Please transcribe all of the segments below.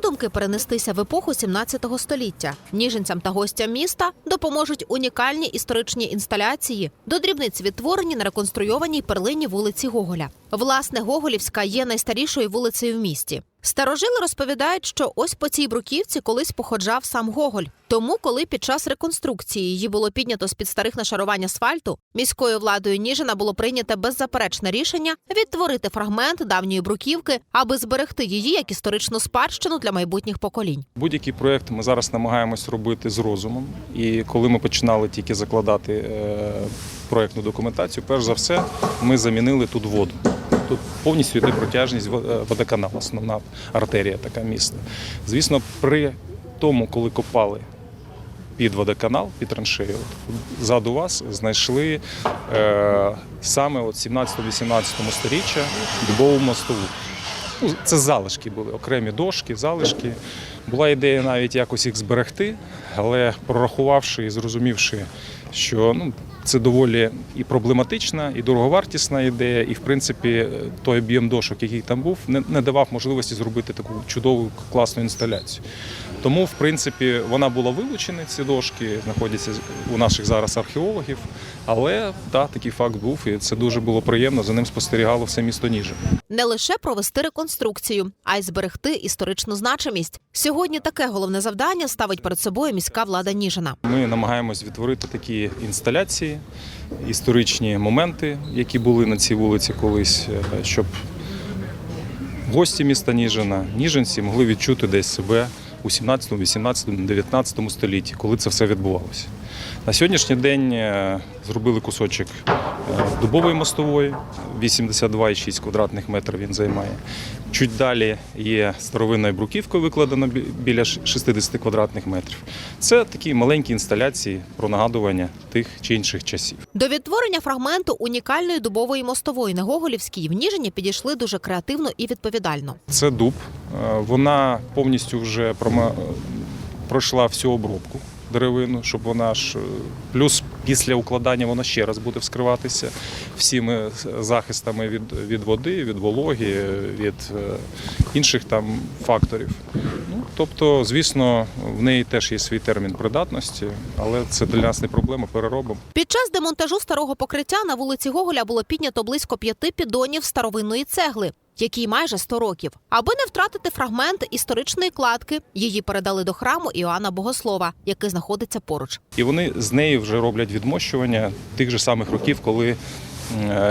Подумки перенестися в епоху 17 століття. Ніженцям та гостям міста допоможуть унікальні історичні інсталяції, до дрібниць відтворені на реконструйованій перлині вулиці Гоголя. Власне, Гоголівська є найстарішою вулицею в місті. Старожили розповідають, що ось по цій бруківці колись походжав сам Гоголь. Тому, коли під час реконструкції її було піднято з під старих нашарувань асфальту, міською владою Ніжина було прийнято беззаперечне рішення відтворити фрагмент давньої бруківки, аби зберегти її як історичну спадщину для майбутніх поколінь. Будь-який проєкт ми зараз намагаємось робити з розумом. І коли ми починали тільки закладати е, проєктну документацію, перш за все ми замінили тут воду. Тут повністю йде протяжність е, водоканалу, основна артерія така міста. Звісно, при тому, коли копали під водоканал, під траншею, ззаду вас знайшли е, саме от 17-18 сторіччя дубову мостову. Ну, це залишки були, окремі дошки, залишки. Була ідея навіть якось їх зберегти, але прорахувавши і зрозумівши, що ну, це доволі і проблематична, і дороговартісна ідея, і в принципі той об'єм дошок, який там був, не, давав можливості зробити таку чудову класну інсталяцію. Тому, в принципі, вона була вилучена, ці дошки знаходяться у наших зараз археологів. Але да, такий факт був, і це дуже було приємно. За ним спостерігало все місто Ніжин. Не лише провести реконструкцію, а й зберегти історичну значимість. Сьогодні таке головне завдання ставить перед собою міська влада Ніжина. Ми намагаємось відтворити такі інсталяції, історичні моменти, які були на цій вулиці колись, е, щоб гості міста Ніжина, ніженці могли відчути десь себе у 17, 18, 19 столітті, коли це все відбувалося. На сьогоднішній день е, зробили кусочок дубової мостової, 82,6 квадратних метрів він займає. Чуть далі є старовинною бруківкою, викладено біля ш- 60 квадратних метрів. Це такі маленькі інсталяції про нагадування тих чи інших часів. До відтворення фрагменту унікальної дубової мостової на Гоголівській в Ніжині підійшли дуже креативно і відповідально. Це дуб. Е, Вона повністю вже прома- пройшла всю обробку деревину, щоб вона ж е, плюс після укладання вона ще раз буде вскриватися всіми захистами від, від води, від вологи, від е, інших там факторів. Ну, тобто, звісно, в неї теж є свій термін придатності, але це для нас не проблема, переробимо. Під час демонтажу старого покриття на вулиці Гоголя було піднято близько п'яти піддонів старовинної цегли. Якій майже 100 років, аби не втратити фрагмент історичної кладки, її передали до храму Іоанна Богослова, який знаходиться поруч. І вони з нею вже роблять відмощування тих же самих років, коли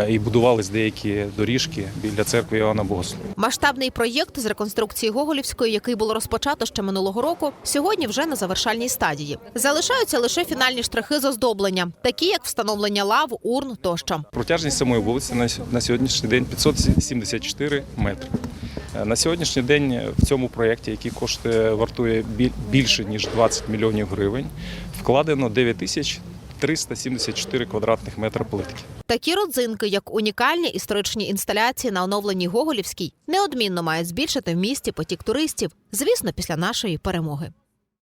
і будувались деякі доріжки біля церкви Іоанна Богослова. Масштабний проєкт з реконструкції Гоголівської, який було розпочато ще минулого року, сьогодні вже на завершальній стадії. Залишаються лише фінальні штрихи з оздоблення, такі як встановлення лав, урн тощо. Протяжність самої вулиці на сьогоднішній день 574 метри. Е, На сьогоднішній день в цьому проєкті, який коштує вартує біль- більше ніж 20 мільйонів гривень, вкладено 9374 квадратних метри плитки. Такі родзинки, як унікальні історичні інсталяції на оновленій Гоголівській, неодмінно мають збільшити в місті потік туристів, звісно, після нашої перемоги.